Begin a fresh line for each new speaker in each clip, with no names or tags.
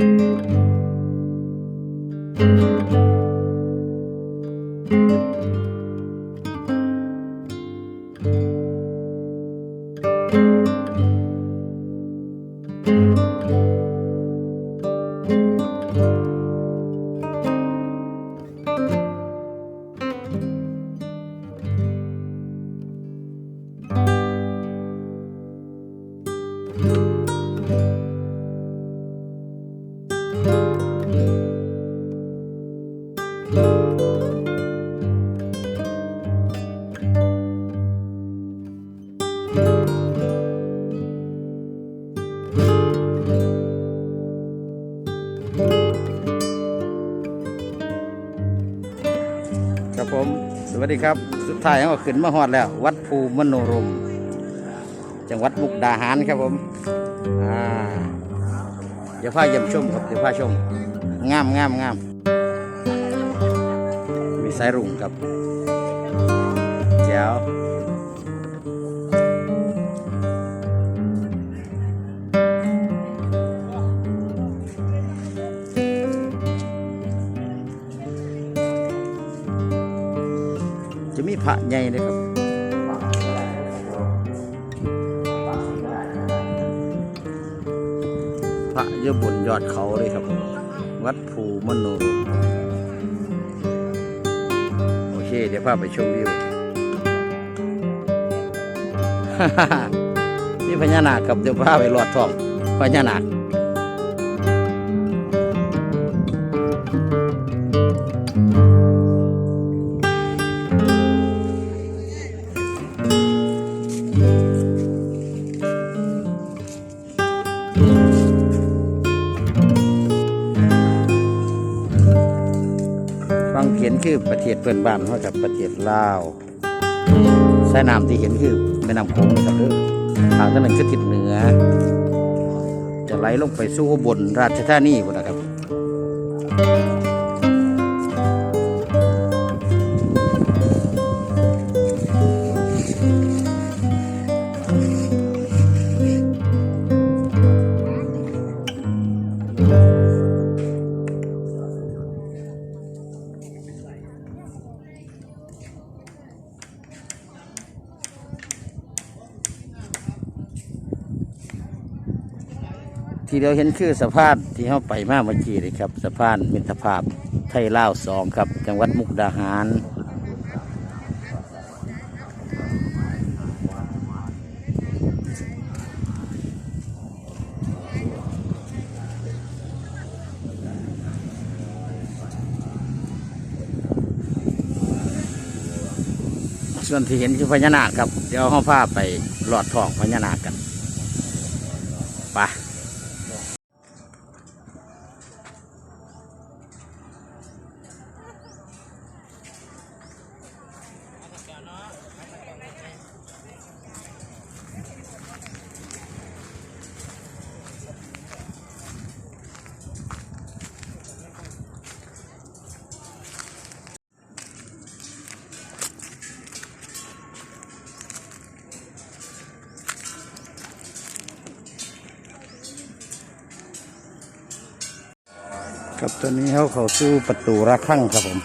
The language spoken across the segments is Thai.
ค ผม สวัสดีครับ สุดท้ายเราก็ขึ้นมาฮอดแล้ว วัดภูมโนรม จังหวัดมุกดาหารครับผม อ่าเดี๋ยวพาเยี่ยมชมครับเดี๋ยวพาชม งามงามงาม มีสายรุ่งครับแจ๋ว ระใหญ่เลยครับพระเยอะบนยอดเขาเลยครับ วัดภูมโนรมโอเค เดี๋ยวพาไปชมวิวนี่พญานาคครับเดี๋ยวพาไปหลอดทองพญานาค คือประเทศเพื่อนบ้านเขากับประเทศลาวสายน้ำที่เห็นคือแม่น้ำโขงนะครับเด้อทางถนนคือทิศเหนือ จะไหลลงไปสู่บนราชธานีพุ่นนะครับ ที่เราเห็นคือสะพานที่เราไปมาเมื่อกี้เลยครับสะพานมิตรภาพไทยลาวสองครับ จังหวัดมุกดาหารส่วนที่เห็นคือพญานาคครับ เดี๋ยวเราพาไปหลอดทองพญานาคกันไป ครับตอนนี้เขาเข้าสู่ประตูระฆังครับผม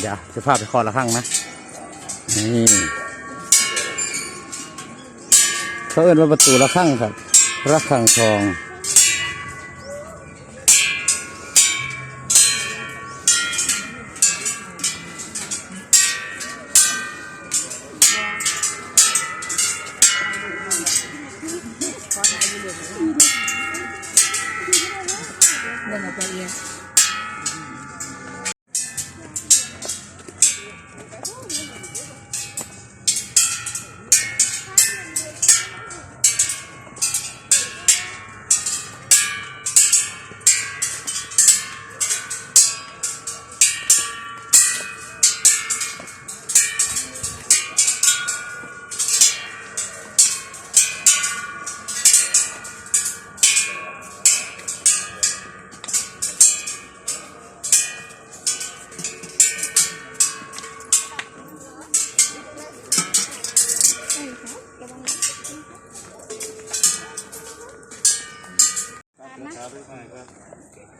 เดี๋ยวจะพาไปเคอระฆังนะ นี่เขาเอิ้นว่าประตูระฆังครับระฆังทอง
เดินอ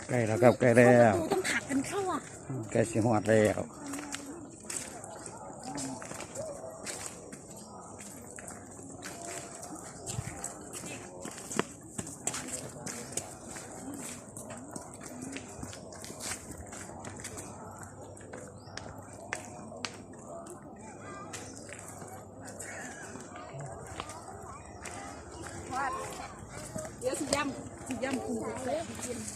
ใกล้แล้วครับใกล้แล้ว
ดูต้องผลักกันเข้าอะ
ใกล้สิหอดแล้ว
เดี๋ยวสิย่ำสิย่ำคูเซ่กินมันดีเ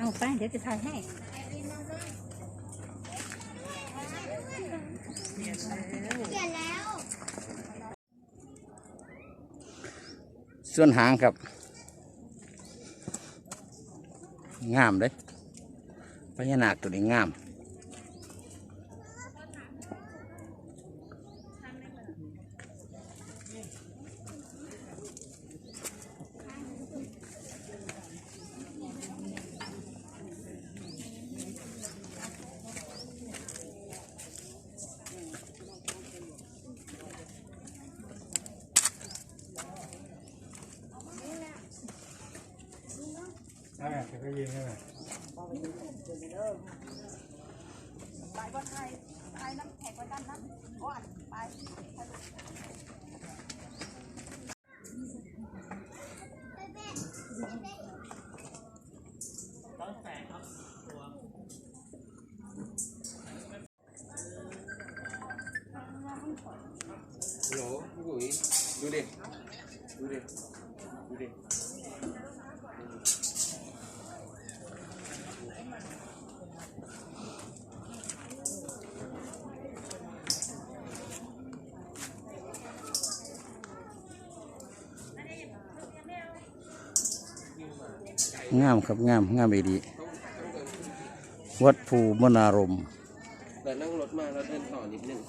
อาไปเดี๋ยวจะถ่ายให้
ส่วนหางครับ งามเลยพญานาคตัวนี้งาม
ได้ไหมจะไปยิงได้ไหม
ฮัลโหลพี่ปุ๋ยดูดิ ดูดิ ดูดิ
งามครับงามงามอีดีวัดภูมนารมณ์
แต่นั่งรถมาแล้วเดินต่อนิดนึง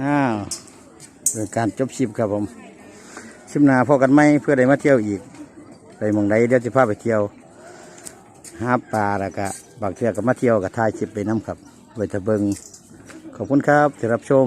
อ้าวเป็นการจบชิปครับผม ชิมนาพอกันไหมเพื่อได้มาเที่ยวอีกไปมองใดเดี๋ยวจะพาไปเที่ยวหาปลาแล้วก็บางเที่ยวก็มาเที่ยวกับทายชิปไปน้ำครับไว้แตะเบิงขอบคุณครับที่รับชม